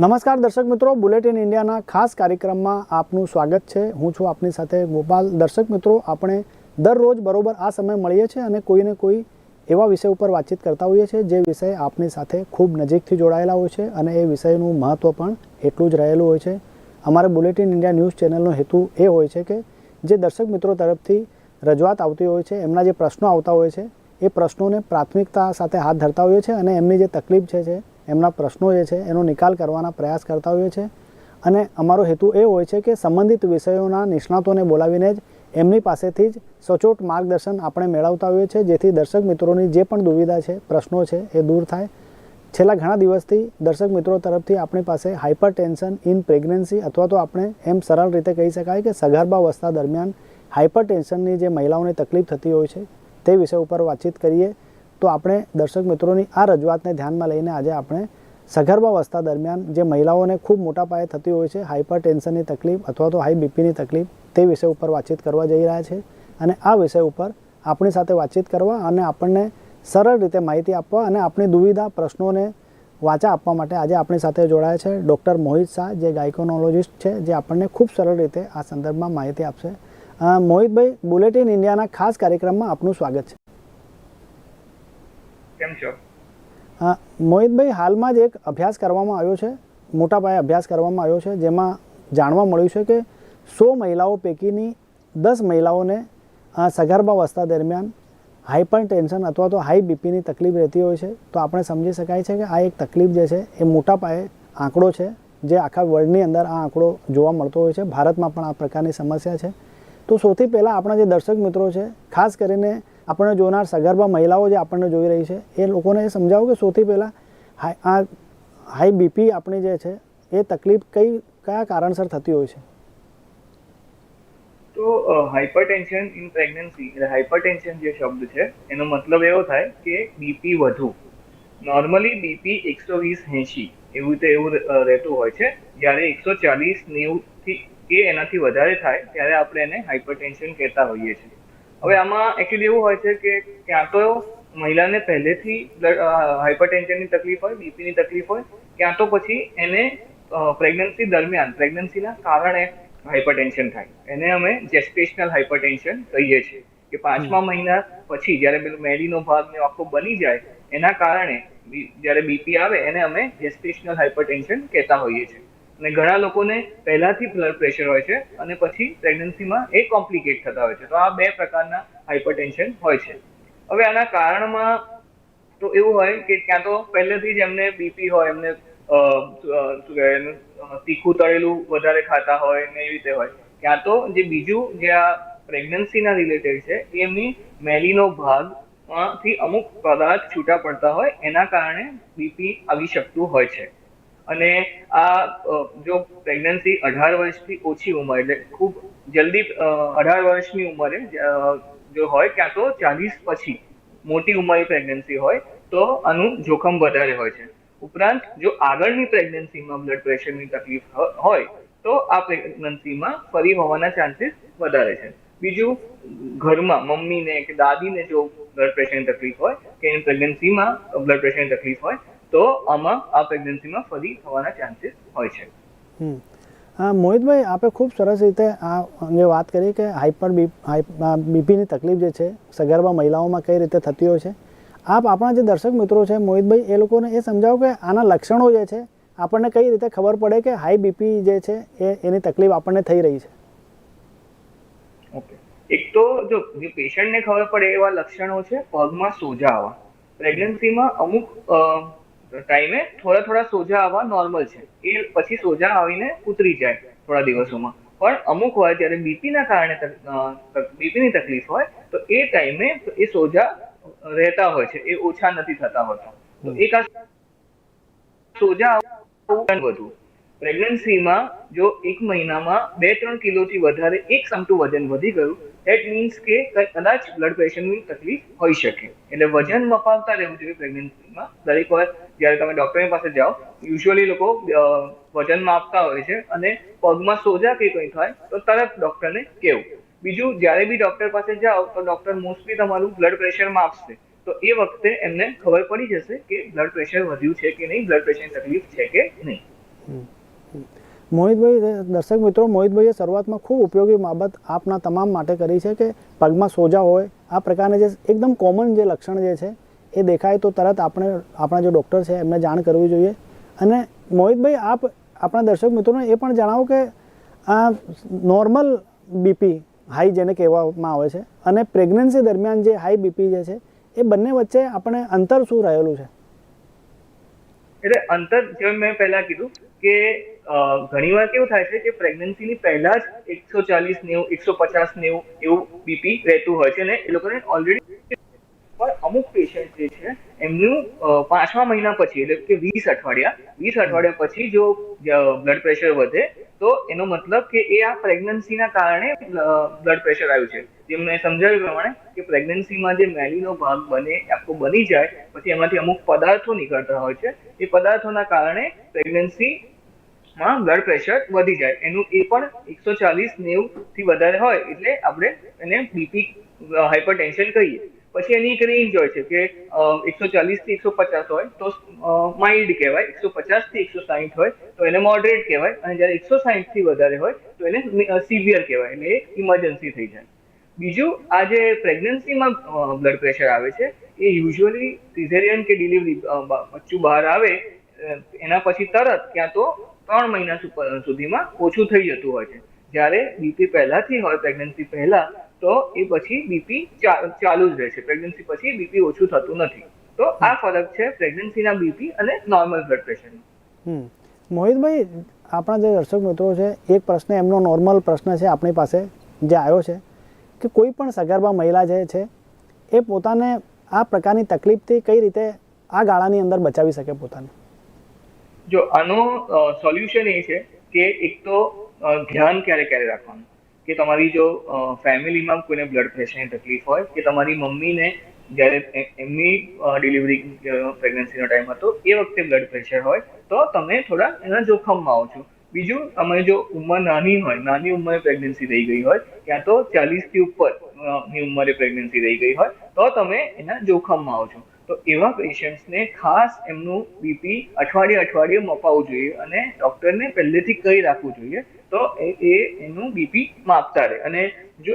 નમસ્કાર દર્શક મિત્રો, બુલેટિન ઇન્ડિયાના ખાસ કાર્યક્રમમાં આપનું સ્વાગત છે. હું છું આપની સાથે ગોપાલ. દર્શક મિત્રો, આપણે દરરોજ બરોબર આ સમય મળીએ છીએ અને કોઈને કોઈ એવા વિષય ઉપર વાતચીત કરતા હોઈએ છીએ જે વિષય આપની સાથે ખૂબ નજીકથી જોડાયેલા હોય છે અને એ વિષયનું મહત્ત્વ પણ એટલું જ રહેલું હોય છે. અમારે બુલેટિન ઇન્ડિયા ન્યૂઝ ચેનલનો હેતુ એ હોય છે કે જે દર્શક મિત્રો તરફથી રજૂઆત આવતી હોય છે, એમના જે પ્રશ્નો આવતા હોય છે, એ પ્રશ્નોને પ્રાથમિકતા સાથે હાથ ધરતા હોઈએ છીએ અને એમની જે તકલીફ છે છે એમના પ્રશ્નો જે છે, એનો નિકાલ કરવાના પ્રયાસ કરતા હોઈએ છીએ. અને અમારો હેતુ એ હોય છે કે સંબંધિત વિષયોના નિષ્ણાતોને બોલાવીને જ એમની પાસેથી જ સચોટ માર્ગદર્શન આપણે મેળવતા હોઈએ છીએ, જેથી દર્શક મિત્રોની જે પણ દુવિધા છે, પ્રશ્નો છે, એ દૂર થાય. છેલ્લા ઘણા દિવસથી દર્શક મિત્રો તરફથી આપણી પાસે હાઇપર ટેન્શન ઇન પ્રેગ્નન્સી અથવા તો આપણે એમ સરળ રીતે કહી શકાય કે સગર્ભાવસ્થા દરમિયાન હાઇપર ટેન્શનની જે મહિલાઓને તકલીફ થતી હોય છે, તે વિષય ઉપર વાતચીત કરીએ. તો આપણે દર્શક મિત્રોની આ રજૂઆતને ધ્યાનમાં લઈને આજે આપણે સગર્ભા અવસ્થા દરમિયાન જે મહિલાઓને ખૂબ મોટા પાયે થતી હોય છે હાઇપર ટેન્શનની તકલીફ અથવા તો હાઈ બીપીની તકલીફ, તે વિષય ઉપર વાતચીત કરવા જઈ રહ્યા છે અને આ વિષય ઉપર આપણી સાથે વાતચીત કરવા અને આપણને સરળ રીતે માહિતી આપવા અને આપણી દુવિધા પ્રશ્નોને વાચા આપવા માટે આજે આપણી સાથે જોડાયા છે ડૉક્ટર મોહિત શાહ, જે ગાયકોનોલોજિસ્ટ છે, જે આપણને ખૂબ સરળ રીતે આ સંદર્ભમાં માહિતી આપશે. મોહિતભાઈ, બુલેટિન ઇન્ડિયાના ખાસ કાર્યક્રમમાં આપનું સ્વાગત છે. કેમ છો? હા, મોહિતભાઈ, હાલમાં જ એક અભ્યાસ કરવામાં આવ્યો છે, મોટા પાયે અભ્યાસ કરવામાં આવ્યો છે, જેમાં જાણવા મળ્યું છે કે સો મહિલાઓ પૈકીની દસ મહિલાઓને સગર્ભાવસ્થા દરમિયાન હાઈપર ટેન્શન અથવા તો હાઈ બીપીની તકલીફ રહેતી હોય છે. તો આપણે સમજી શકાય છે કે આ એક તકલીફ જે છે, એ મોટા પાયે આંકડો છે, જે આખા વર્લ્ડની અંદર આ આંકડો જોવા મળતો હોય છે. ભારતમાં પણ આ પ્રકારની સમસ્યા છે. તો સૌથી પહેલાં આપણા જે દર્શક મિત્રો છે, ખાસ કરીને આપણને જોનાર સગર્ભા મહિલાઓ જે આપણને જોઈ રહી છે, એ લોકોને સમજાવું કે સૌથી પહેલાં હાઈ, આ હાઈ બીપી આપણી જે છે, એ તકલીફ કઈ, કયા કારણસર થતી હોય છે? તો હાઇપરટેન્શન ઇન પ્રેગ્નન્સી, એટલે હાઇપરટેન્શન જે શબ્દ છે, એનો મતલબ એવો થાય કે બીપી વધુ. નોર્મલી બીપી એકસો વીસ એંશી, એવું તો એવું રહેતું હોય છે. જ્યારે એકસો ચાલીસ નેવું થી, કે એનાથી વધારે થાય, ત્યારે આપણે એને હાઇપરટેન્શન કહેતા હોઈએ છીએ. હવે આમાં એકચ્યુઅલી એવું હોય છે કે ક્યાં તો મહિલાને પહેલેથી હાઇપરટેન્શનની તકલીફ હોય બીપીની તકલીફ હોય ક્યાં તો પછી એને પ્રેગ્નન્સી દરમિયાન પ્રેગ્નન્સીના કારણે હાઇપરટેન્શન થાય. એને અમે જેસ્ટેશનલ હાઇપરટેન્શન કહીએ છીએ. કે પાંચમા મહિના પછી જ્યારે પેલું મેડીનો ભાગ ને આખો બની જાય એના કારણે જ્યારે બીપી આવે એને અમે જેસ્ટેશનલ હાઇપરટેન્શન કહેતા હોઈએ છીએ. અને ઘણા લોકોને પહેલાથી બ્લડ પ્રેશર હોય છે અને પછી પ્રેગ્નન્સીમાં એ કોમ્પ્લિકેટ થતા હોય છે. તો આ બે પ્રકારના હાઇપરટેન્શન હોય છે. હવે આના કારણમાં તો એવું હોય કે ક્યાં તો પહેલેથી જ એમને બીપી હોય એમને શું કહેવાય એનું, તીખું તળેલું વધારે ખાતા હોય ને એવી રીતે હોય. ક્યાં તો જે બીજું જે આ પ્રેગ્નન્સીના રિલેટેડ છે એમની મેલીનો ભાગમાંથી અમુક પદાર્થ છૂટા પડતા હોય એના કારણે બીપી આવી શકતું હોય છે. અને આ જો પ્રેગ્નન્સી અઢાર વર્ષથી ઓછી ઉંમર, એટલે ખૂબ જલ્દી અઢાર વર્ષની ઉંમરે જો હોય ક્યાં તો ચાલીસ પછી મોટી ઉંમરની પ્રેગ્નન્સી હોય, તો આનું જોખમ વધારે હોય છે. ઉપરાંત જો આગળની પ્રેગ્નન્સીમાં બ્લડ પ્રેશરની તકલીફ હોય, તો આ પ્રેગ્નન્સીમાં ફરી હોવાના ચાન્સીસ વધારે છે. બીજું, ઘરમાં મમ્મીને કે દાદીને જો બ્લડ પ્રેશરની તકલીફ હોય, કે એની પ્રેગ્નન્સીમાં બ્લડ પ્રેશરની તકલીફ હોય તો આમાં આ પ્રેગ્નન્સીમાં ફરી થવાના ચાન્સીસ હોય છે. મોહિતભાઈ આપે ખૂબ સરસ રીતે આ અંગે વાત કરી કે હાઇપર બીપીની તકલીફ જે છે સગર્ભા મહિલાઓમાં કઈ રીતે થતી હોય છે. આપ આપણા જે દર્શક મિત્રો છે મોહિતભાઈ એ લોકોને એ સમજાવો કે આના લક્ષણો જે છે આપણને કઈ રીતે ખબર પડે કે હાઈ બીપી જે છે એ એની તકલીફ આપણને થઈ રહી છે? ઓકે. એક તો જો પેશન્ટને ખબર પડે એવા લક્ષણો છે પગમાં સોજા આવવા. પ્રેગ્નન્સીમાં અમુક ટાઈમે થોડા થોડા સોજા આવવા નોર્મલ છે. એ પછી સોજા આવીને ઉતરી જાય થોડા દિવસોમાં. પણ અમુક વાર જ્યારે બીપીના કારણે બીપીની તકલીફ હોય, તો એ ટાઈમે એ સોજા રહેતા હોય છે. એ ઓછા નથી થતા હોતા. તો એક આ સોજા વધુ. પ્રેગ્નન્સીમાં જો એક મહિનામાં બે ત્રણ કિલોથી વધારે એક સમટું વજન વધી ગયું ધેટ મીન્સ ક- કદાચ બ્લડ પ્રેશરની તકલીફ હોઈ શકે. એટલે વજન મપાવતા રહેવું જોઈએ પ્રેગ્નન્સીમાં દરેક વાર જ્યારે તમે ડૉક્ટરની પાસે જાઓ યુઝ્યુઅલી લોકો વજન માપતા હોય છે અને પગમાં સોજા કે કંઈ થાય તો તરત ડૉક્ટરને કહેવું બીજું, જ્યારે બી ડૉક્ટર પાસે જાઓ તો ડૉક્ટર મોસ્ટલી તમારું બ્લડ પ્રેશર માપશે. તો એ વખતે એમને ખબર પડી જશે કે બ્લડ પ્રેશર વધ્યું છે કે નહીં બ્લડ પ્રેશરની તકલીફ છે કે નહીં. મોહિતભાઈ, દર્શક મિત્રો, મોહિતભાઈએ શરૂઆતમાં ખૂબ ઉપયોગી બાબત આપના તમામ માટે કરી છે કે પગમાં સોજા હોય. આ પ્રકારના જે એકદમ કોમન જે લક્ષણ જે છે, એ દેખાય તો તરત આપણે, આપણા જે ડૉક્ટર છે, એમને જાણ કરવી જોઈએ. અને મોહિતભાઈ, આપ, આપણા દર્શક મિત્રોને એ પણ જણાવો કે આ નોર્મલ બીપી હાઈ જેને કહેવામાં આવે છે અને પ્રેગ્નન્સી દરમિયાન જે હાઈ બીપી જે છે, એ બંને વચ્ચે આપણે અંતર શું રહેલું છે? એટલે અંતર, જેમ મેં પહેલા કીધું કે ઘણીવાર કેવું થાય છે કે પ્રેગ્નન્સીની પહેલા જ એકસો ચાલીસ નેવું, એકસો પચાસ નેવું એવું બીપી રહેતું હોય છે ને એ લોકોને ઓલરેડી પણ અમુક પેશન્ટ જે છે, એમનું પાંચમા મહિના પછી એટલે કે વીસ અઠવાડિયા વીસ અઠવાડિયા પછી જો બ્લડ પ્રેશર વધે, તો એનો મતલબ કે એ આ પ્રેગ્નન્સીના કારણે બ્લડ પ્રેશર આવ્યું છે. જેમ મેં સમજાવ્યું પ્રમાણે કે પ્રેગ્નન્સીમાં જે મેલીનો ભાગ બને, આખો બની જાય, પછી એમાંથી અમુક પદાર્થો નીકળતા હોય છે. એ પદાર્થોના કારણે પ્રેગ્નન્સી માં બ્લડ પ્રેશર વધી જાય. એનું એ પણ એકસો ચાલીસ નેવું થી વધારે હોય એટલે આપણે એને બીપી હાઇપરટેન્શન કહીએ. પછી એની એક રેન્જ હોય છે કે એકસો ચાલીસથી એકસો પચાસ હોય, તો માઇલ્ડ કહેવાય. એકસો પચાસથી એકસો સાહીઠ હોય, તો એને મોડરેટ કહેવાય. અને જ્યારે એકસો સાહીઠથી વધારે હોય, તો એને સિવિયર કહેવાય. એટલે ઇમરજન્સી થઈ જાય. બીજું, આ જે પ્રેગ્નન્સીમાં બ્લડ પ્રેશર આવે છે, એ યુઝ્યુઅલી સિઝેરિયન કે ડિલિવરી બચ્ચું બહાર આવે એના પછી તરત ક્યાં તો ત્રણ મહિના સુધીમાં ઓછું થઈ જતું હોય છે. જ્યારે બીપી પહેલાથી હોય પ્રેગ્નન્સી પહેલા તો એ પછી બીપી ચાલુ જ રહે છે પ્રેગ્નન્સી પછી બીપી ઓછું થતું નથી. તો આ ફરક છે પ્રેગ્નન્સીના બીપી અને નોર્મલ બ્લડ પ્રેશરનો હમ. મોહિતભાઈ આપણા જે દર્શક મિત્રો છે એક પ્રશ્ન એમનો નોર્મલ પ્રશ્ન છે આપણી પાસે જે આવ્યો છે કે કોઈ પણ સગર્ભા મહિલા જે છે એ પોતાને આ પ્રકારની તકલીફથી કઈ રીતે આ ગાળાની અંદર બચાવી શકે પોતાને? જો આનો સોલ્યુશન એ છે કે એક તો ધ્યાન ક્યારે ક્યારે રાખવાનું. કે તમારી જો ફેમિલીમાં કોઈને બ્લડ પ્રેશરની તકલીફ હોય, કે તમારી મમ્મીને જ્યારે એમની ડિલિવરી પ્રેગ્નન્સીનો ટાઈમ હતો, એ વખતે બ્લડ પ્રેશર હોય, તો તમે થોડા એના જોખમમાં આવો છો. બીજું તમે જો ઉંમર નાની હોય, નાની ઉંમરે પ્રેગ્નન્સી થઈ ગઈ હોય, ક્યાં તો ચાલીસથી ઉપરની ઉંમરે પ્રેગ્નન્સી થઈ ગઈ હોય, તો તમે એના જોખમમાં આવો છો. તો એવા પેશન્ટ્સને ખાસ એમનું બીપી અઠવાડિયે અઠવાડિયે મપાવવું જોઈએ અને ડૉક્ટરને પહેલેથી કહી રાખવું જોઈએ તો એ એનું બીપી માપતા રહે. અને જો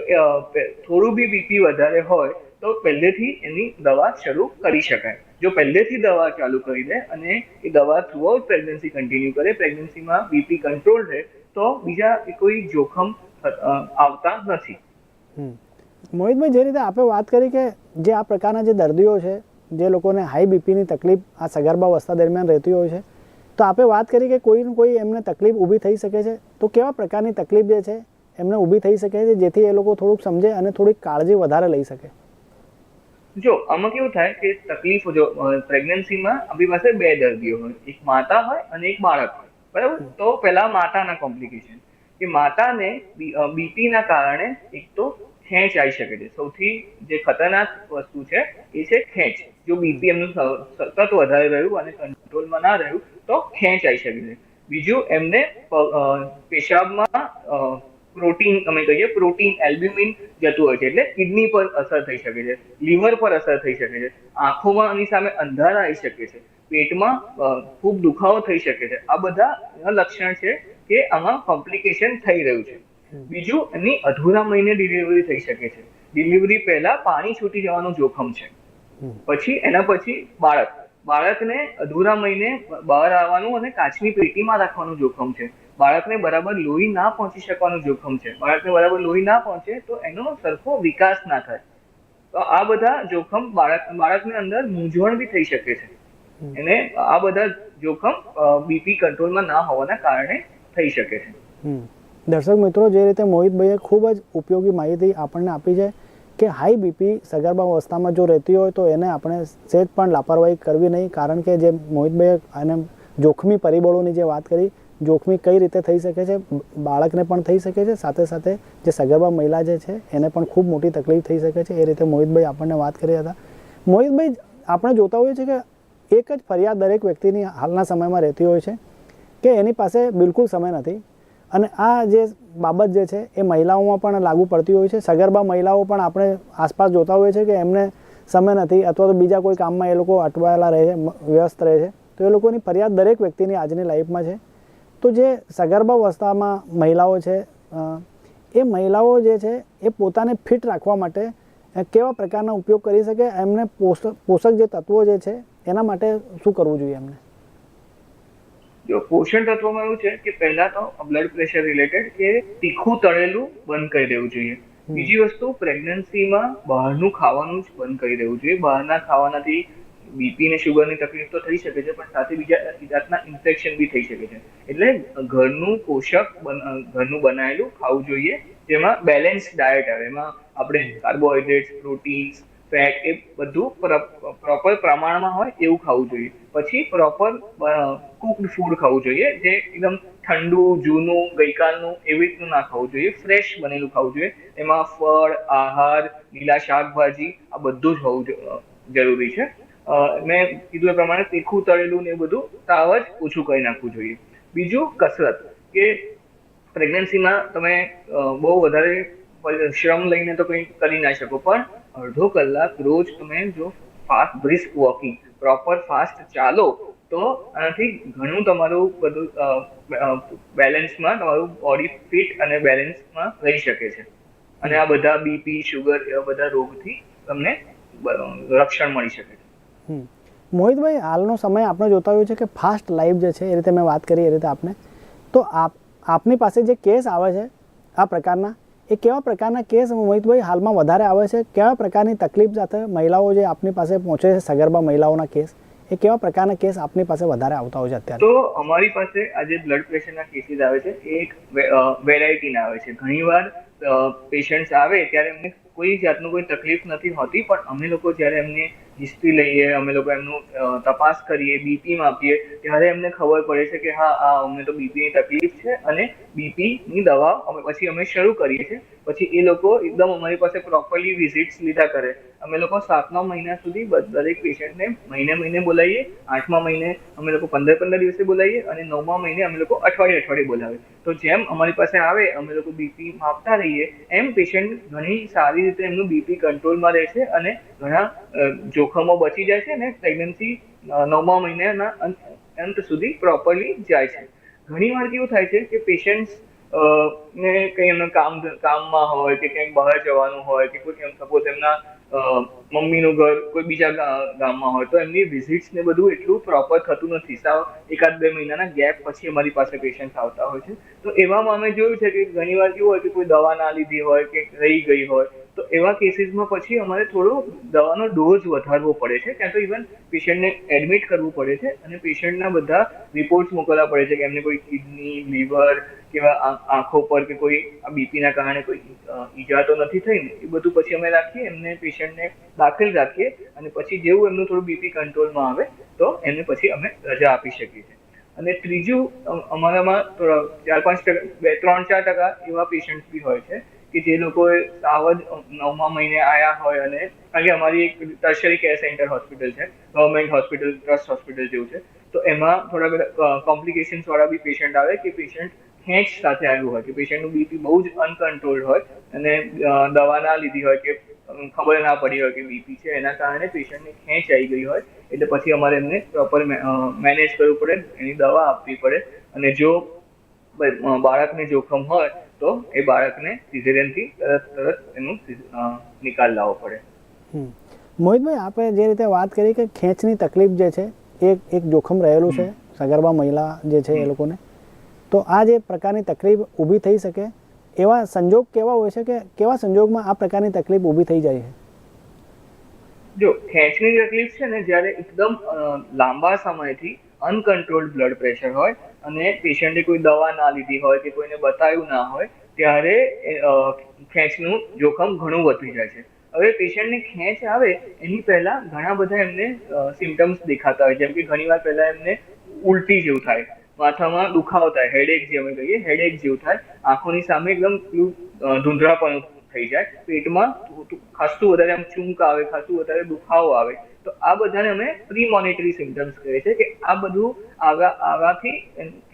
થોડું બી બીપી વધારે હોય તો પહેલેથી એની દવા શરૂ કરી શકાય. જો પહેલેથી દવા ચાલુ કરી દે અને એ દવા થ્રુઆઉટ પ્રેગ્નન્સી કન્ટિન્યુ કરે પ્રેગ્નન્સીમાં બીપી કંટ્રોલ રહે, તો બીજા કોઈ જોખમ આવતા નથી. મોહિતભાઈ, જે રીતે આપણે વાત કરી કે જે આ પ્રકારના જે દર્દીઓ છે જે લોકોને હાઈ બીપીની તકલીફ આ સગર્ભાવસ્થા દરમિયાન રહેતી હોય છે, તો આપણે વાત કરી કે કોઈ કોઈ એમને તકલીફ ઊભી થઈ શકે છે. તો કેવા પ્રકારની તકલીફ જે છે, એમને ઊભી થઈ શકે છે, જેથી એ લોકો થોડુંક સમજે અને થોડીક કાળજી વધારે લઈ શકે. જો, આમાં કેવું થાય કે તકલીફ જો પ્રેગ્નન્સીમાં આપણી પાસે બે દર્દીઓ હોય, એક માતા હોય અને એક બાળક હોય, બરાબર? તો પહેલા માતાના કોમ્પ્લિકેશન કે માતાને બીપીના કારણે એક તો ખેંચ આવી શકે છે. સૌથી જે ખતરનાક વસ્તુ છે, એ છે ખેંચ. જો બીપીએમનું સતત વધારે રહ્યું અને કંટ્રોલમાં ના રહ્યું તો ખેંચ આવી શકે છે. બીજું એમને પેશાબમાં પ્રોટીન અમે કહીએ પ્રોટીન એલ્બ્યુમિન જતું હોય છે. એટલે કિડની પર અસર થઈ શકે છે લીવર પર અસર થઈ શકે છે આંખોમાં આની સામે અંધારા આવી શકે છે પેટમાં ખૂબ દુખાવો થઈ શકે છે. આ બધા લક્ષણ છે કે આમાં કોમ્પ્લિકેશન થઈ રહ્યું છે. બીજું એની અધૂરા મહિને ડિલિવરી થઈ શકે છે. ડિલિવરી પહેલા પાણી છૂટી જવાનું જોખમ છે. પછી એના પછી બાળક. બાળકને અધૂરા મહિને બહાર આવવાનું અને કાચની પેટીમાં રાખવાનું જોખમ છે. બાળકને બરાબર લોહી ના પહોંચી શકવાનું જોખમ છે. બાળકને બરાબર લોહી ના પહોંચે તો એનો સરખો વિકાસ ના થાય. તો આ બધા જોખમ બાળક, બાળકની અંદર મૂંઝવણ બી થઈ શકે છે. એને આ બધા જોખમ બીપી કંટ્રોલમાં ના હોવાના કારણે થઈ શકે છે. દર્શક મિત્રો, જે રીતે મોહિતભાઈએ ખૂબ જ ઉપયોગી માહિતી આપણને આપી છે કે હાઈ બીપી સગર્ભા અવસ્થામાં જો રહેતી હોય તો એને આપણે સહેજ પણ લાપરવાહી કરવી નહીં, કારણ કે જે મોહિતભાઈએ અને જોખમી પરિબળોની જે વાત કરી, જોખમી કઈ રીતે થઈ શકે છે, બાળકને પણ થઈ શકે છે, સાથે સાથે જે સગર્ભા મહિલા જે છે, એને પણ ખૂબ મોટી તકલીફ થઈ શકે છે, એ રીતે મોહિતભાઈ આપણને વાત કરી હતા. મોહિતભાઈ, આપણે જોતા હોઈએ છીએ કે એક જ ફરિયાદ દરેક વ્યક્તિની હાલના સમયમાં રહેતી હોય છે, કે એની પાસે બિલકુલ સમય નથી. અને આ જે બાબત જે છે, એ મહિલાઓમાં પણ લાગુ પડતી હોય છે. સગર્ભા મહિલાઓ પણ આપણે આસપાસ જોતા હોઈએ છીએ કે એમને સમય નથી અથવા તો બીજા કોઈ કામમાં એ લોકો અટવાયેલા રહે છે વ્યસ્ત રહે છે. તો એ લોકોની ફરિયાદ દરેક વ્યક્તિની આજની લાઈફમાં છે. તો જે સગર્ભા અવસ્થામાં મહિલાઓ છે એ મહિલાઓ જે છે, એ પોતાને ફિટ રાખવા માટે કેવા પ્રકારના ઉપયોગ કરી શકે, એમને પોષક પોષક જે તત્વો જે છે, એના માટે શું કરવું જોઈએ એમને? જો પોષણ તત્વોમાં એવું છે કે પહેલા તો બ્લડ પ્રેશર રિલેટેડ કે તીખું તળેલું બંધ કરી દેવું જોઈએ. બીજી વસ્તુ પ્રેગ્નન્સીમાં બહારનું ખાવાનું જ બંધ કરી દેવું જોઈએ. બહારના ખાવાનાથી બીપી ને શુગરની તકલીફ તો થઈ શકે છે પણ સાથે બીજા જાતના ઇન્ફેક્શન બી થઈ શકે છે. એટલે ઘરનું પોષક ઘરનું બનાવેલું ખાવું જોઈએ. જેમાં બેલેન્સ ડાયટ આવે. એમાં આપણે કાર્બોહાઈડ્રેટ્સ પ્રોટીન્સ ફેટ એ બધું પ્રોપર પ્રમાણમાં હોય એવું ખાવું જોઈએ. પછી પ્રોપર કુકડ ફૂડ ખાવું જોઈએ જે એકદમ ઠંડુ, જૂનું, ગઈકાલનું એવી રીતનું ના ખાવું જોઈએ. ફ્રેશ બનેલું ખાવું જોઈએ. એમાં ફળ, આહાર, લીલા શાકભાજી આ બધું જ હોવું જરૂરી છે. મેં કીધું એ પ્રમાણે તીખું, તળેલું ને એ બધું તાવ જ ઓછું કરી નાખવું જોઈએ. બીજું કસરત કે પ્રેગ્નન્સીમાં તમે બહુ વધારે શ્રમ લઈને તો કંઈ કરી ના શકો. પણ અડધો કલાક રોજ તમે જો fast brisk walking proper fast ચાલો, તો આનાથી ઘણું તમારું બધું બેલેન્સમાં તમારું બોડી ફિટ અને બેલેન્સમાં રહી શકે છે. અને આ બધા બીપી શુગર એવા બધા રોગથી તમને રક્ષણ મળી શકે છે. મોહિતભાઈ, હાલનો સમય આપણે જોતા હોય છે કે ફાસ્ટ લાઈફ જે છે, એ રીતે મેં વાત કરી, એ રીતે આપને. તો આપ, આપની પાસે જે કેસ આવે છે, આ પ્રકારના એ કેવા પ્રકારના કેસ મોહિતભાઈ હાલમાં વધારે આવે છે? કેવા પ્રકારની તકલીફ સાથે મહિલાઓ જે આપની પાસે પહોંચે છે, સગર્ભા મહિલાઓના કેસ? એ કેવા પ્રકારના કેસ આપની પાસે વધારે આવતા હોય છે અત્યારે? તો અમારી પાસે આ જે બ્લડ પ્રેશરના કેસીસ આવે છે. એ એક વેરાયટીના આવે છે. ઘણીવાર પેશન્ટ્સ આવે ત્યારે એમને કોઈ જાતનું કોઈ તકલીફ નથી હોતી, પણ અમે લોકો જ્યારે એમની હિસ્ટ્રી લઈએ અમે લોકો એમનું તપાસ કરીએ બીપી માપીએ ત્યારે એમને ખબર પડે છે કે હા આ અમને તો બીપીની તકલીફ છે અને બીપીની દવા અમે પછી અમે શરૂ કરીએ છીએ. પછી એ લોકો એકદમ અમારી પાસે પ્રોપરલી વિઝિટ્સ લીધા કરે. અમે લોકો સાતમા મહિના સુધી દરેક પેશન્ટને મહિને મહિને બોલાવીએ આઠમા મહિને અમે લોકો પંદર પંદર દિવસે બોલાવીએ અને નવમા મહિને અમે લોકો અઠવાડિયે અઠવાડિયે બોલાવીએ. તો જેમ અમારી પાસે આવે અમે લોકો બીપી માપતા રહીએ એમ પેશન્ટ ઘણી સારી રીતે એમનું બીપી કંટ્રોલમાં રહે છે અને ઘણા અ, જોખમો બચી જાય છે અને પ્રેગ્નન્સી નવમા મહિનાના અંત સુધી પ્રોપરલી જાય છે. ઘણી વાર કેવું થાય છે કે પેશન્ટ્સ ને કંઈ એમના કામ, કામમાં હોય કે ક્યાંક બહાર જવાનું હોય કે કોઈ સપોઝ એમના મમ્મીનું ઘર કોઈ બીજા ગામમાં હોય તો એમની વિઝિટ્સ ને બધું એટલું પ્રોપર થતું નથી. સાવ એકાદ બે મહિનાના ગેપ પછી અમારી પાસે પેશન્ટ આવતા હોય છે. તો એવામાં અમે જોયું છે કે ઘણી વાર કેવું હોય કે કોઈ દવા ના લીધી હોય કે રહી ગઈ હોય તો એવા કેસીસમાં પછી અમારે થોડો દવાનો ડોઝ વધારવો પડે છે. ક્યાં તો ઇવન પેશન્ટને એડમિટ કરવું પડે છે અને પેશન્ટના બધા રિપોર્ટ્સ મોકલવા પડે છે કે એમને કોઈ કિડની, લીવર કેવા આંખો પર કે કોઈ બીપીના કારણે કોઈ ઈજા તો નથી થઈ ને એ બધું પછી અમે રાખીએ, એમને પેશન્ટને દાખલ રાખીએ અને પછી જેવું એમનું થોડું બીપી કંટ્રોલમાં આવે તો એમને પછી અમે રજા આપી શકીએ છીએ. અને ત્રીજું અમારામાં ચાર પાંચ ટકા, બે ત્રણ ચાર ટકા એવા પેશન્ટ બી હોય છે કે જે લોકોએ સાવ જ નવમા મહિને આવ્યા હોય અને કારણ કે અમારી એક ટર્શરી કેર સેન્ટર હોસ્પિટલ છે ગવર્મેન્ટ હોસ્પિટલ ટ્રસ્ટ હોસ્પિટલ જેવું છે, તો એમાં થોડા બધા કોમ્પ્લિકેશન્સ વાળા બી પેશન્ટ આવે કે પેશન્ટ ખેંચ સાથે આવ્યું હોય, કે પેશન્ટનું બીપી બહુ જ અનકન્ટ્રોલ્ડ હોય અને દવા ના લીધી હોય કે ખબર ના પડી હોય કે બીપી છે, એના કારણે પેશન્ટને ખેંચ આવી ગઈ હોય, એટલે પછી અમારે એમને પ્રોપર મેનેજ કરવું પડે, એની દવા આપવી પડે અને જો બાળકને જોખમ હોય તો એ બાળકને સિઝેરિયનથી તરત તરત એનું નિકાલ લાવવો પડે. હમ. મોહિતભાઈ આપણે જે રીતે વાત કરી કે ખેંચની તકલીફ જે છે એ એક જોખમ રહેલું છે સગર્ભા મહિલા જે છે એ લોકોને. તો આ જે પ્રકારની તકલીફ ઊભી થઈ શકે એવા સંજોગ કેવા હોય છે કે કેવા સંજોગમાં આ પ્રકારની તકલીફ ઊભી થઈ જાય છે? જો ખેંચની તકલીફ છે ને જ્યારે એકદમ લાંબા સમયથી અનકન્ટ્રોલ્ડ બ્લડ પ્રેશર હોય અને પેશન્ટે કોઈ દવા ના લીધી હોય કે કોઈને બતાવ્યું ના હોય, ત્યારે ખેંચનું જોખમ ઘણું વધી જાય છે. હવે પેશન્ટને ખેંચ આવે, એની પહેલા ઘણા બધા એમને સિમ્ટમ્સ દેખાતા હોય, જેમ કે ઘણીવાર પહેલા એમને ઉલટી જેવું થાય, માથામાં દુખાવો થાય હેડેક જે અમે કહીએ હેડેક જેવું થાય, આંખોની સામે એકદમ ધૂંધરાપણું થઈ જાય, પેટમાં ખાસું વધારે આમ ચૂંક આવે ખાસું વધારે દુખાવો આવે તો આ બધાને અમે પ્રી મોનિટરી સિમ્ટમ્સ કહીએ છીએ કે આ બધું આવા આવાથી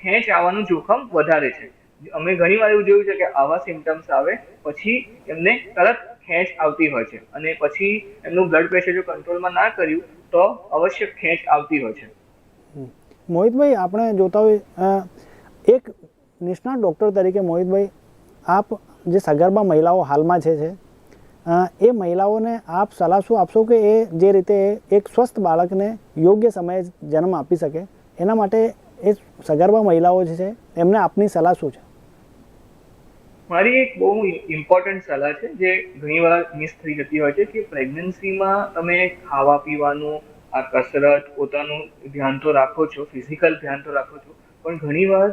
ખેંચ આવવાનું જોખમ વધારે છે. અમે ઘણી વાર એવું જોયું છે કે આવા સિમ્ટમ્સ આવે પછી એમને તરત ખેંચ આવતી હોય છે. અને પછી એમનું બ્લડ પ્રેશર જો કંટ્રોલમાં ના કર્યું, તો અવશ્ય ખેંચ આવતી હોય છે. મોહિતભાઈ, આપણે જોતા હોય એક નિષ્ણાત ડૉક્ટર તરીકે મોહિતભાઈ, આપ જે સગર્ભા મહિલાઓ હાલમાં છે એ મહિલાઓને આપ સલાહ શું આપશો કે એ જે રીતે એક સ્વસ્થ બાળકને યોગ્ય સમયે જન્મ આપી શકે, એના માટે એ સગર્ભા મહિલાઓ જે છે, એમને આપની સલાહ શું છે? મારી એક બહુ ઇમ્પોર્ટન્ટ સલાહ છે જે ઘણીવાર મિસ થઈ જતી હોય છે કે પ્રેગ્નન્સીમાં તમે ખાવા પીવાનું, આ કસરત પોતાનું ધ્યાન તો રાખો છો ફિઝિકલ ધ્યાન તો રાખો છો, પણ ઘણીવાર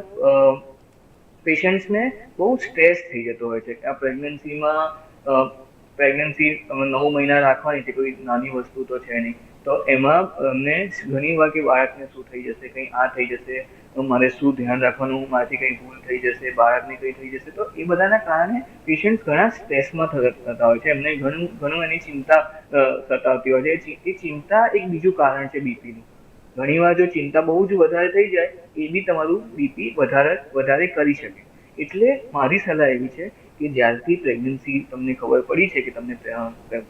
પેશન્ટ્સને બહુ સ્ટ્રેસ થઈ જતો હોય છે આ પ્રેગ્નન્સીમાં પ્રેગ્નન્સી નવ મહિના રાખવાની છે કોઈ નાની વસ્તુ તો છે નહીં. તો એમાં અમને ઘણી વાર કે બાળકને શું થઈ જશે, કંઈ આ થઈ જશે મારે શું ધ્યાન રાખવાનું, મારાથી કંઈ ભૂલ થઈ જશે, બાળકને કંઈ થઈ જશે, તો એ બધાના કારણે પેશન્ટ ઘણા સ્ટ્રેસમાં થતા હોય છે. એમને ઘણું ઘણું એની ચિંતા સતાવતી હોય છે. એ ચિંતા એક બીજું કારણ છે બીપીનું ઘણીવાર જો ચિંતા બહુ જ વધારે થઈ જાય, એ બી તમારું બીપી વધારે વધારે કરી શકે. એટલે મારી સલાહ એવી છે કે જ્યારથી પ્રેગ્નન્સી તમને ખબર પડી છે કે તમને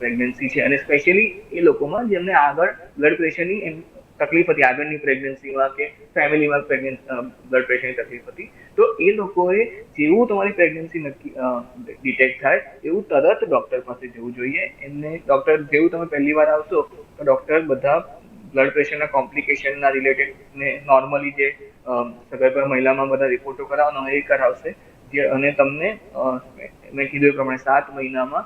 પ્રેગ્નન્સી છે અને સ્પેશિયલી એ લોકોમાં જેમને આગળ બ્લડ પ્રેશરની એમ તકલીફ હતી, આગળની પ્રેગ્નન્સીમાં કે ફેમિલીમાં બ્લડ પ્રેશરની તકલીફ હતી, તો એ લોકોએ જેવું તમારી પ્રેગ્નન્સી નક્કી ડિટેક્ટ થાય એવું તરત ડૉક્ટર પાસે જવું જોઈએ. એમને ડૉક્ટર જેવું તમે પહેલી વાર આવશો, તો ડૉક્ટર બધા બ્લડ પ્રેશરના કોમ્પ્લિકેશનના રિલેટેડ ને નોર્મલી જે સગર્ભા મહિલામાં બધા રિપોર્ટો કરાવવાનો એ કરાવશે. અને તમને મેં કીધું એ પ્રમાણે સાત મહિનામાં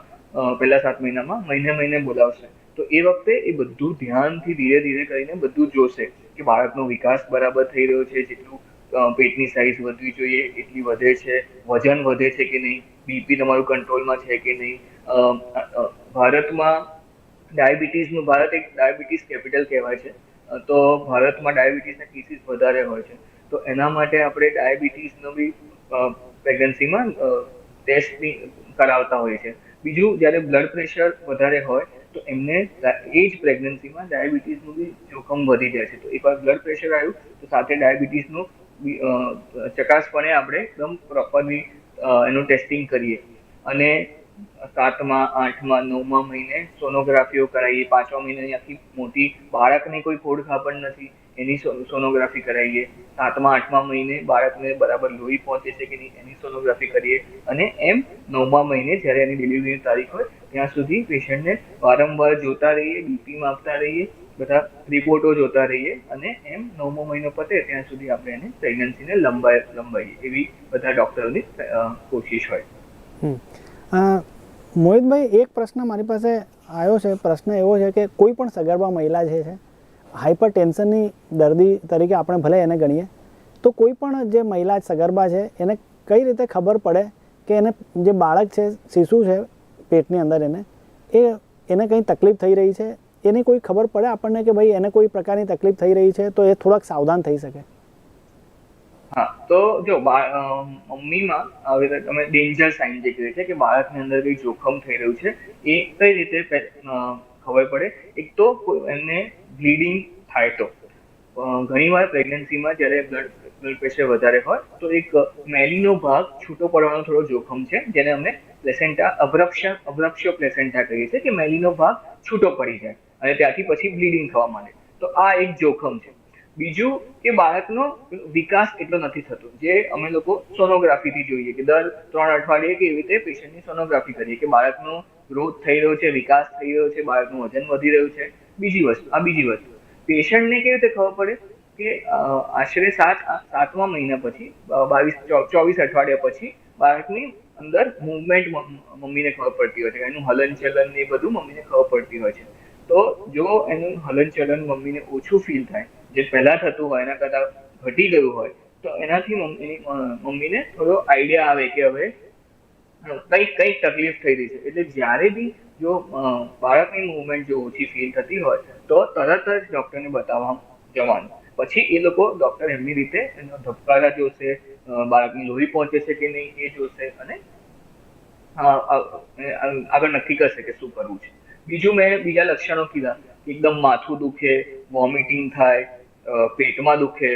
પહેલા સાત મહિનામાં મહિને મહિને બોલાવશે. તો એ વખતે એ બધું ધ્યાનથી ધીરે ધીરે કરીને બધું જોશે કે બાળકનો વિકાસ બરાબર થઈ રહ્યો છે, જેટલું પેટની સાઇઝ વધવી જોઈએ, એટલી વધે છે, વજન વધે છે કે નહીં બીપી તમારું કંટ્રોલમાં છે કે નહીં ભારતમાં ડાયાબિટીસનું ભારત એક ડાયાબિટીસ કેપિટલ કહેવાય છે તો ભારતમાં ડાયાબિટીસના કેસીસ વધારે હોય છે. તો એના માટે આપણે ડાયાબિટીસનો બી પ્રેગ્નન્સીમાં ટેસ્ટ કરાવતા હોય છે. બીજું, જ્યારે બ્લડ પ્રેશર વધારે હોય, તો એમને એ જ પ્રેગ્નન્સીમાં ડાયાબિટીસનું બી જોખમ વધી જાય છે. તો એકવાર બ્લડ પ્રેશર આવ્યું, તો સાથે ડાયાબિટીસનું ચકાસપણે આપણે એકદમ પ્રોપરલી એનું ટેસ્ટિંગ કરીએ. અને સાતમા, આઠમા, નવમા મહિને સોનોગ્રાફીઓ કરાવીએ પાંચમા મહિનાની આખી મોટી બાળકને કોઈ ખોડ ખાપણ નથી. એની સોનોગ્રાફી કરાવીએ સાતમા, આઠમા મહિને બાળકને બરાબર લોહી પહોંચે છે કે નહીં એની સોનોગ્રાફી કરીએ. અને એમ નવમા મહિને જ્યારે એની ડિલિવરીની તારીખ હોય, ત્યાં સુધી પેશન્ટને વારંવાર જોતા રહીએ બીપી માપતા રહીએ, બધા રિપોર્ટો જોતા રહીએ અને એમ નવમો મહિનો પતે ત્યાં સુધી આપણે એને પ્રેગ્નન્સીને લંબાઈ લંબાઈએ એવી બધા ડૉક્ટરોની કોશિશ હોય. મોહિતભાઈ, એક પ્રશ્ન મારી પાસે આવ્યો છે. પ્રશ્ન એવો છે કે કોઈ પણ સગર્ભા મહિલા જે છે હાઈપર ટેન્શનની દર્દી તરીકે આપણે ભલે એને ગણીએ, તો કોઈ પણ જે મહિલા સગર્ભા છે, એને કઈ રીતે ખબર પડે કે એને જે બાળક છે, શિશુ છે, પેટની અંદર એને, એ એને કંઈ તકલીફ થઈ રહી છે? એની કોઈ ખબર પડે આપણને કે ભાઈ એને કોઈ પ્રકારની તકલીફ થઈ રહી છે? તો એ થોડાક સાવધાન થઈ શકે. હા, તો જો મમ્મીમાં આવી રીતે તમે ડેન્જર સાઇન જે કહે છે કે બાળકની અંદર કઈ જોખમ થઈ રહ્યું છે, એ કઈ રીતે ખબર પડે? એક તો એમને બ્લીડિંગ થાય તો. ઘણીવાર પ્રેગ્નન્સીમાં જ્યારે બ્લડ બ્લડ પ્રેશર વધારે હોય, તો એક મેલીનો ભાગ છૂટો પડવાનો થોડો જોખમ છે, જેને અમે પ્લેસેન્ટા અબ્રપ્શન અબ્રપ્શિયો પ્લેસેન્ટા કહીએ છીએ, કે મેલીનો ભાગ છૂટો પડી જાય અને ત્યાંથી પછી બ્લીડિંગ થવા માંડે. તો આ એક જોખમ છે. બીજું કે બાળકનો વિકાસ એટલો નથી થતો. જે અમે લોકો સોનોગ્રાફીથી જોઈએ કે દર ત્રણ અઠવાડિયે કે એવી રીતે પેશન્ટની સોનોગ્રાફી કરીએ કે બાળકનો ગ્રોથ થઈ રહ્યો છે, વિકાસ થઈ રહ્યો છે, બાળકનું વજન વધી રહ્યું છે. બીજી વસ્તુ, આ બીજી વસ્તુ. પેશન્ટને કેવી રીતે ખબર પડે કે આશરે સાત, સાતમા મહિના પછી બાવીસ ચોવીસ અઠવાડિયા પછી બાળકની અંદર મુવમેન્ટ મમ્મીને ખબર પડતી હોય છે. એનું હલનચલન ને એ બધું મમ્મીને ખબર પડતી હોય છે. તો જો એનું હલનચલન મમ્મીને ઓછું ફીલ થાય, જે પહેલા થતું હોય, એના કરતાં ઘટી ગયું હોય, તો એનાથી મમ્મીની મમ્મીને થોડો આઈડિયા આવે કે હવે કંઈક કઈ તકલીફ થઈ રહી છે. એટલે જ્યારે બી જો બાળકની મુવમેન્ટ જો ઓછી ફીલ થતી હોય, તો તરત જ ડૉક્ટરને બતાવવા જવાનું. પછી એ લોકો ડૉક્ટર એમની રીતે એનો ધબકારા જોશે બાળકની લોહી પહોંચે છે કે નહીં એ જોશે અને આગળ નક્કી કરશે કે શું કરવું છે. બીજું મેં બીજા લક્ષણો કીધા. એકદમ માથું દુખે વોમિટિંગ થાય પેટમાં દુખે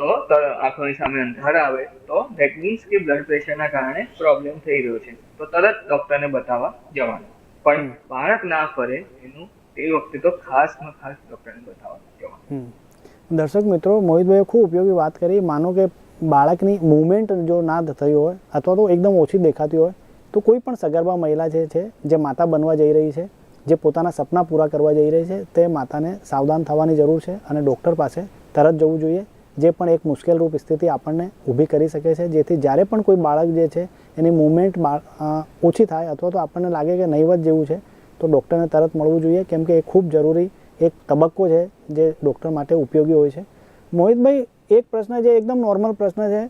તો આંખોની સામે અંધાર આવે તો ધેટ મીન્સ કે બ્લડ પ્રેશરના કારણે પ્રોબ્લેમ થઈ રહ્યો છે. તો તરત ડોક્ટરને બતાવવા જવાનું. પણ બાળક ના ફરે એનું તે વખતે તો ખાસમાં ખાસ ડોક્ટરને બતાવવા જવાનું. હમ. દર્શક મિત્રો મોહિતભાઈએ ખૂબ ઉપયોગી વાત કરી. માનો કે બાળકની મૂવમેન્ટ જો ના થઈ હોય અથવા તો એકદમ ઓછી દેખાતી હોય તો કોઈ પણ સગર્ભા મહિલા જે છે જે માતા બનવા જઈ રહી છે જે પોતાના સપના પૂરા કરવા જઈ રહી છે તે માતાને સાવધાન થવાની જરૂર છે અને ડૉક્ટર પાસે તરત જવું જોઈએ. જે પણ એક મુશ્કેલ રૂપ સ્થિતિ આપણને ઊભી કરી શકે છે, જેથી જ્યારે પણ કોઈ બાળક જે છે, એની મૂવમેન્ટ ઓછી થાય અથવા તો આપણને લાગે કે નહીવત જેવું છે, તો ડૉક્ટરને તરત મળવું જોઈએ. કેમ કે એ ખૂબ જરૂરી એક તબક્કો છે જે ડૉક્ટર માટે ઉપયોગી હોય છે. મોહિતભાઈ, એક પ્રશ્ન જે એકદમ નોર્મલ પ્રશ્ન છે.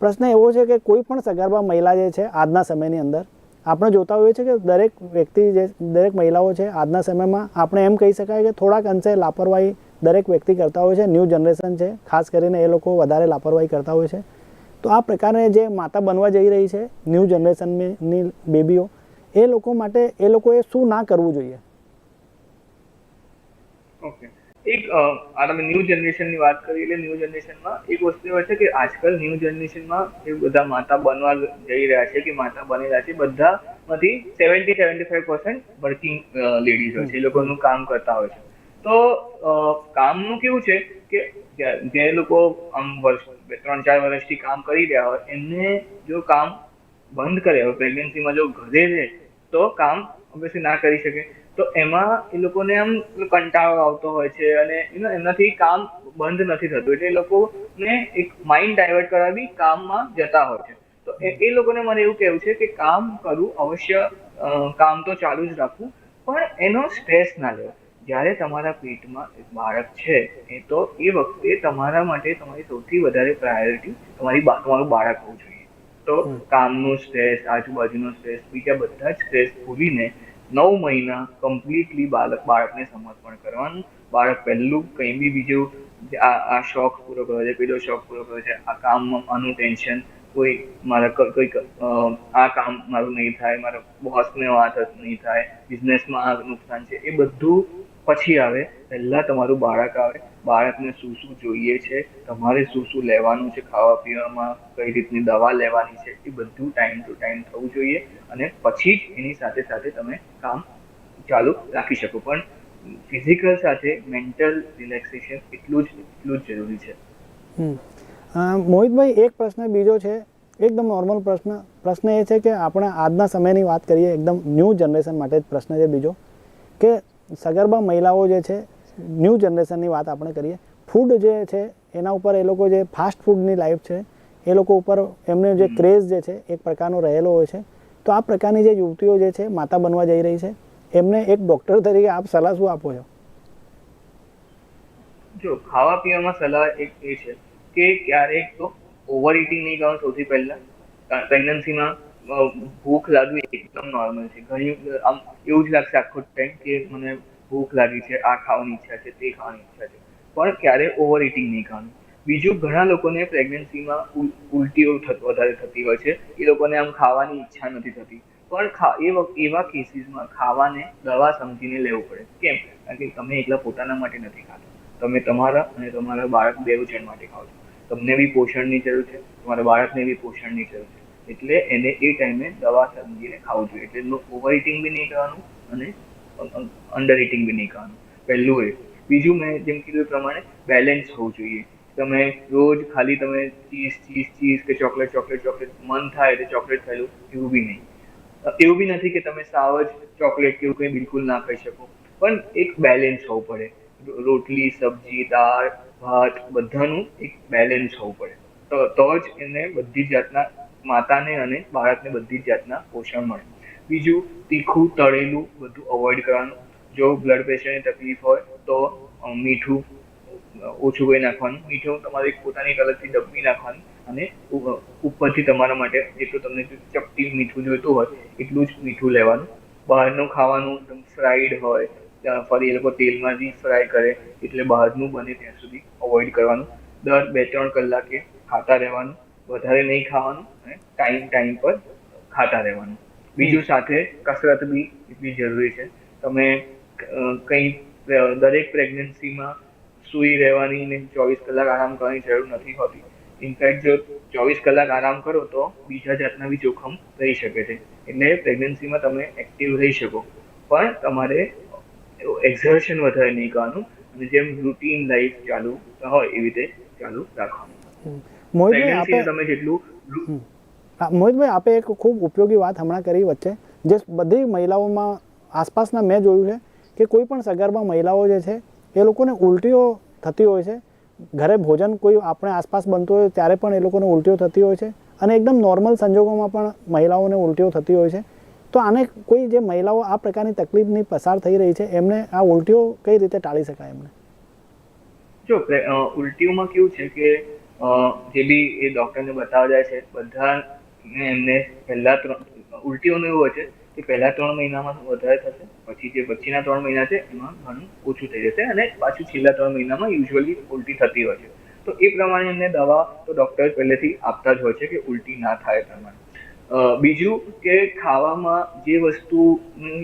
પ્રશ્ન એવો છે કે કોઈ પણ સગર્ભા મહિલા જે છે, આજના સમયની અંદર, આપણે જોતા હોઈએ છીએ કે દરેક વ્યક્તિ જે, દરેક મહિલાઓ છે, આજના સમયમાં આપણે એમ કહી શકાય કે થોડાક અંશે લાપરવાહી દરેક વ્યક્તિ કરતા હોય છે ન્યૂ જનરેશન છે. ખાસ કરીને એ લોકો વધારે લાપરવાહી કરતા હોય છે. તો આ પ્રકારે જે માતા બનવા જઈ રહી છે ન્યૂ જનરેશનની બેબીઓ એ લોકો માટે, એ લોકોએ શું ના કરવું જોઈએ? ઓકે એક આ ન્યૂ જનરેશનની વાત કરી, એટલે ન્યૂ જનરેશનમાં એક વસ્તુ હોય છે કે આજકાલ ન્યૂ જનરેશનમાં એ બધા માતા બનવા જઈ રહ્યા છે કે માતા બની રહ્યા છે, બધામાંથી seventy seventy five percent working ladies હોય છે. એ લોકોનું કામ કરતા હોય છે. તો કામનું કેવું છે કે જે- લોકો આમ વર્ષ, બે, ત્રણ, ચાર વર્ષથી કામ કરી રહ્યા હોય, એમને જો કામ બંધ કરે, હવે પ્રેગ્નન્સીમાં જો ઘરે રહે, તો કામ ઓબ્વિયસલી ના કરી શકે. તો એમાં એ લોકોને આમ કંટાળો આવતો હોય છે અને એમનાથી કામ બંધ નથી થતું. એટલે એ લોકોને એક માઇન્ડ ડાયવર્ટ કરાવી કામમાં જતા હોય છે. તો એ લોકોને મને એવું કહેવું છે કે કામ કરવું અવશ્ય કામ તો ચાલુ જ રાખવું, પણ એનો સ્ટ્રેસ ના લેવો. જ્યારે તમારા પેટમાં એક બાળક છે એ તો એ વખતે તમારા માટે તમારી સૌથી વધારે પ્રાયોરિટી તમારી તમારું બાળક હોવું જોઈએ. તો કામનું સ્ટ્રેસ આજુબાજુનો સ્ટ્રેસ બીજા બધા જ સ્ટ્રેસ ભૂલીને નવ મહિના કમ્પ્લીટલી બાળક બાળકને સમર્પણ કરવાનું. બાળક પહેલું કંઈ બી બીજું આ આ શોખ પૂરો કર્યો છે પેલો શોખ પૂરો કર્યો છે આ કામમાં આનું ટેન્શન કોઈ મારા કોઈ આ કામ મારું નહીં થાય મારા બોસને વાત નહીં થાય બિઝનેસમાં આ નુકસાન છે એ બધું પછી આવે, પહેલા તમારું બાળક આવે, બાળકને શું શું જોઈએ છે, તમારે શું શું લેવાનું છે ખાવા પીવામાં, કઈ રીતની દવા લેવાની છે, એ બધું ટાઈમ ટુ ટાઈમ થવું જોઈએ અને પછી જ એની સાથે સાથે તમે કામ ચાલુ રાખી શકો. પણ ફિઝિકલ સાથે મેન્ટલ રિલેક્સેશન એટલું જ એટલું જ જરૂરી છે. મોહિતભાઈ, એક પ્રશ્ન બીજો છે, એકદમ નોર્મલ પ્રશ્ન. પ્રશ્ન એ છે કે આપણે આજના સમયની વાત કરીએ, એકદમ ન્યૂ જનરેશન માટે જ પ્રશ્ન છે બીજો, કે સગર્ભા મહિલાઓ જે છે, ન્યૂ જનરેશનની વાત આપણે કરીએ, ફૂડ જે છે, એના ઉપર એ લોકો જે ફાસ્ટ ફૂડની લાઈફ છે, એ લોકો ઉપર એમને જે ક્રેઝ જે છે, એક પ્રકારનો રહેલો હોય છે. તો આ પ્રકારની જે યુવતીઓ જે છે, માતા બનવા જઈ રહી છે, એમને એક ડૉક્ટર તરીકે આપ સલાહ શું આપો છો? જો, ખાવા પીવામાં સલાહ એક એ છે કે ક્યારેક તો ઓવર ઇટિંગ નહીં કરવાનું સૌથી પહેલાં પ્રેગ્નન્સીમાં ભૂખ લાગવી એકદમ નોર્મલ છે. ઘણી, આમ એવું જ લાગશે આખો ટાઈમ કે મને ભૂખ લાગી છે, આ ખાવાની ઈચ્છા છે, તે ખાવાની ઈચ્છા છે. પણ ક્યારે ઓવર ઇટિંગ નહીં ખાવાનું. બીજું, ઘણા લોકોને પ્રેગ્નન્સીમાં ઉલટીઓ વધારે થતી હોય છે. એ લોકોને આમ ખાવાની ઈચ્છા નથી થતી. પણ એ એવા કેસીસમાં ખાવાને દવા સમજીને લેવું પડે. કેમ? કારણ કે તમે એકલા પોતાના માટે નથી ખાતા. તમે તમારા અને તમારા બાળક બે જણ માટે ખાઓ છો. તમને બી પોષણની જરૂર છે, તમારા બાળકને બી પોષણની જરૂર છે. એટલે એને એ ટાઈમે દવા સમજીને ખાવું જોઈએ. એટલે ઓવર ઇટિંગ બી નહીં કરવાનું અને અંડર ઇટિંગ બી નહીં કરવાનું. પહેલું એ. બીજું મેં જેમ કીધું એ પ્રમાણે બેલેન્સ હોવું જોઈએ. તમે રોજ ખાલી તમે ચીઝ ચીઝ ચીઝ કે ચોકલેટ ચોકલેટ ચોકલેટ મન થાય એટલે ચોકલેટ ખાઈ એવું બી નહીં. એવું બી નથી કે તમે સાવ જ ચોકલેટ કે એવું કંઈ બિલકુલ ના ખાઈ શકો. પણ એક બેલેન્સ હોવું પડે. રોટલી, સબ્જી, દાળ, ભાત બધાનું એક બેલેન્સ હોવું પડે. તો તો જ એને બધી જાતના માતાને અને બાળકને બધી જ જાતના પોષણ મળે. બીજું, તીખું, તળેલું બધું અવોઇડ કરવાનું. જો બ્લડ પ્રેશરની તકલીફ હોય, તો મીઠું ઓછું કરી નાખવાનું. મીઠું તમારે પોતાની અલગથી ડબ્બી નાખવાની અને ઉપરથી તમારા માટે જેટલું તમને ચપટી મીઠું જોઈતું હોય, એટલું જ મીઠું લેવાનું. બહારનું ખાવાનું એકદમ ફ્રાઈડ હોય ફરી એ લોકો તેલમાં ડીપ ફ્રાય કરે, એટલે બહારનું બને ત્યાં સુધી અવોઇડ કરવાનું. દર બે ત્રણ કલાકે ખાતા રહેવાનું. વધારે નહીં ખાવાનું અને ટાઈમ ટાઈમ પર ખાતા રહેવાનું. બીજું સાથે કસરત બી એટલી જરૂરી છે. તમે કંઈ દરેક પ્રેગ્નન્સીમાં સૂઈ રહેવાની ને ચોવીસ કલાક આરામ કરવાની જરૂર નથી હોતી. ઇનફેક્ટ જો ચોવીસ કલાક આરામ કરો તો બીજા જાતના બી જોખમ રહી શકે છે. એટલે પ્રેગ્નન્સીમાં તમે એક્ટિવ રહી શકો. પણ તમારે એક્ઝર્શન વધારે નહીં કરવાનું અને જેમ રૂટીન લાઈફ ચાલુ હોય એવી રીતે ચાલુ રાખવાનું. મોહિતભાઈ આપે તમે જેટલું હા, મોહિતભાઈ આપે એક ખૂબ ઉપયોગી વાત હમણાં કરી વચ્ચે જે બધી મહિલાઓમાં આસપાસના મેં જોયું છે કે કોઈ પણ સગર્ભા મહિલાઓ જે છે એ લોકોને ઉલટીઓ થતી હોય છે. ઘરે ભોજન કોઈ આપણે આસપાસ બનતું હોય ત્યારે પણ એ લોકોને ઉલટીઓ થતી હોય છે. અને એકદમ નોર્મલ સંજોગોમાં પણ મહિલાઓને ઉલટીઓ થતી હોય છે. તો આને કોઈ જે મહિલાઓ આ પ્રકારની તકલીફની પસાર થઈ રહી છે એમને આ ઉલટીઓ કઈ રીતે ટાળી શકાય એમને? જો ઉલટીઓમાં કેવું છે કે જે બી એ ડોક્ટરને બતાવવા જાય છે બધા એમને પહેલા ત્રણ, ઉલટીઓનું એવું હોય છે કે પહેલા ત્રણ મહિનામાં વધારે થશે, પછી જે પછીના ત્રણ મહિના છે, એમાં ઘણું ઓછું થઈ જશે અને પાછું છેલ્લા ત્રણ મહિનામાં યુઝ્યુઅલી ઉલટી થતી હોય છે. તો એ પ્રમાણે એમને દવા તો ડોક્ટર પહેલેથી આપતા જ હોય છે કે ઉલટી ના થાય પ્રમાણે. બીજું કે ખાવામાં જે વસ્તુની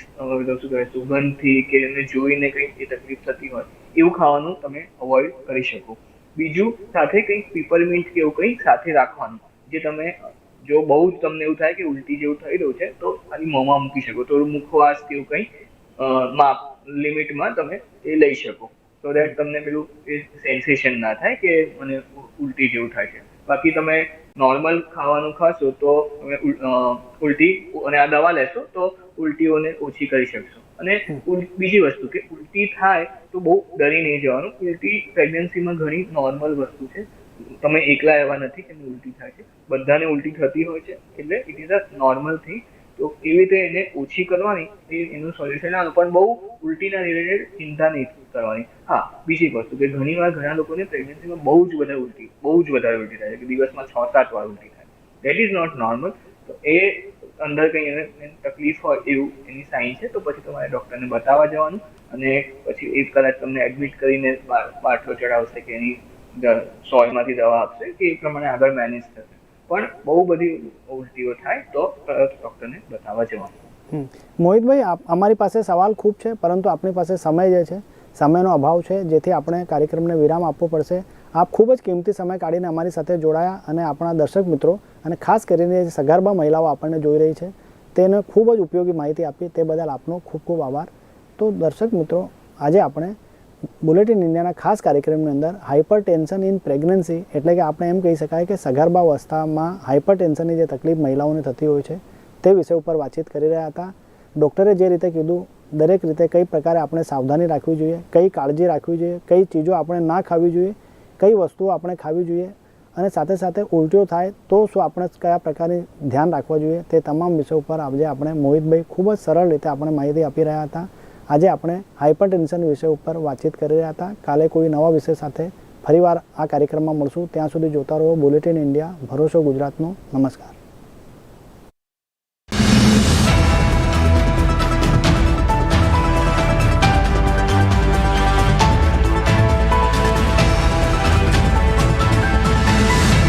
શું કહેવાય, સુગંધથી કે એને જોઈને કંઈક એ તકલીફ થતી હોય, એવું ખાવાનું તમે અવોઇડ કરી શકો. બીજું સાથે કંઈક પીપરમિન્ટ કે એવું કંઈક સાથે રાખવાનું. જે તમે, જો બહુ જ તમને એવું થાય કે ઉલટી જેવું થઈ રહ્યું છે, તો ખાલી મોંમાં મૂકી શકો. તો મુખવાસ કે એવું કંઈક માપ લિમિટમાં તમે એ લઈ શકો. તો દેટ તમને પેલું એ સેન્સેશન ના થાય કે મને ઉલટી જેવું થાય છે. બાકી તમે નોર્મલ ખાવાનું ખાશો તો તમે ઉલ- ઉલટી અને આ દવા લેશો તો ઉલટીઓને ઓછી કરી શકશો. અને બીજી વસ્તુ કે ઉલટી થાય તો બહુ ડરી નહીં જવાનું. ઉલટી પ્રેગ્નન્સીમાં ઘણી નોર્મલ વસ્તુ છે. તમે એકલા એવા નથી કે ઉલટી થાય છે. બધાને ઉલટી થતી હોય છે, એટલે it is a normal thing તો એવી રીતે એને ઓછી કરવાની, એ એનું સોલ્યુશન આવે પણ બહુ ઉલટીના રિલેટેડ ચિંતા નહીં કરવાની. હા, બીજી વસ્તુ કે ઘણી વાર ઘણા લોકોને પ્રેગ્નન્સીમાં બહુ જ વધારે ઉલટી, બહુ જ વધારે ઉલટી થાય છે. કે દિવસમાં છ સાત વાર ઉલટી થાય. દેટ ઇઝ નોટ નોર્મલ તો એ અંદર કંઈ એને તકલીફ હોય એવું એની સાઇન છે, તો પછી તમારે ડૉક્ટરને બતાવવા જવાનું અને પછી એ કદાચ તમને એડમિટ કરીને બાટલો ચડાવશે કે એની સોયમાંથી દવા આપશે કે એ પ્રમાણે આગળ મેનેજ થશે. પણ બહુ બધી ઉલટીઓ થાય તો તરત ડૉક્ટરને બતાવવા જવાનું. મોહિતભાઈ અમારી પાસે સવાલ ખૂબ છે, પરંતુ આપણી પાસે સમય જે છે, સમયનો અભાવ છે, જેથી આપણે કાર્યક્રમને વિરામ આપવો પડશે. આપ ખૂબ જ કિંમતી સમય કાઢીને અમારી સાથે જોડાયા અને આપણા દર્શક મિત્રો અને ખાસ કરીને સગર્ભા મહિલાઓ આપણને જોઈ રહી છે, તેને ખૂબ જ ઉપયોગી માહિતી આપી. તે બદલ આપનો ખૂબ ખૂબ આભાર. તો દર્શક મિત્રો, આજે આપણે બુલેટિન ઇન્ડિયાના ખાસ કાર્યક્રમની અંદર હાઇપર ટેન્શન ઇન પ્રેગ્નન્સી એટલે કે આપણે એમ કહી શકાય કે સગર્ભાવસ્થામાં હાઇપર ટેન્શનની જે તકલીફ મહિલાઓને થતી હોય છે, તે વિષય ઉપર વાતચીત કરી રહ્યા હતા. ડૉક્ટરે જે રીતે કીધું, દરેક રીતે કઈ પ્રકારે આપણે સાવધાની રાખવી જોઈએ, કઈ કાળજી રાખવી જોઈએ, કઈ ચીજો આપણે ના ખાવી જોઈએ કઈ વસ્તુઓ આપણે ખાવી જોઈએ અને સાથે સાથે ઉલટીઓ થાય તો શું આપણે કયા પ્રકારની ધ્યાન રાખવા જોઈએ તે તમામ વિષયો ઉપર આજે આપણે મોહિતભાઈ ખૂબ જ સરળ રીતે આપણે માહિતી આપી રહ્યા હતા. આજે આપણે હાઇપર ટેન્શન વિષય ઉપર વાતચીત કરી રહ્યા હતા. કાલે કોઈ નવા વિષય સાથે ફરીવાર આ કાર્યક્રમમાં મળશું. ત્યાં સુધી જોતા રહો બુલેટિન ઇન્ડિયા ભરોસો ગુજરાતનો. નમસ્કાર.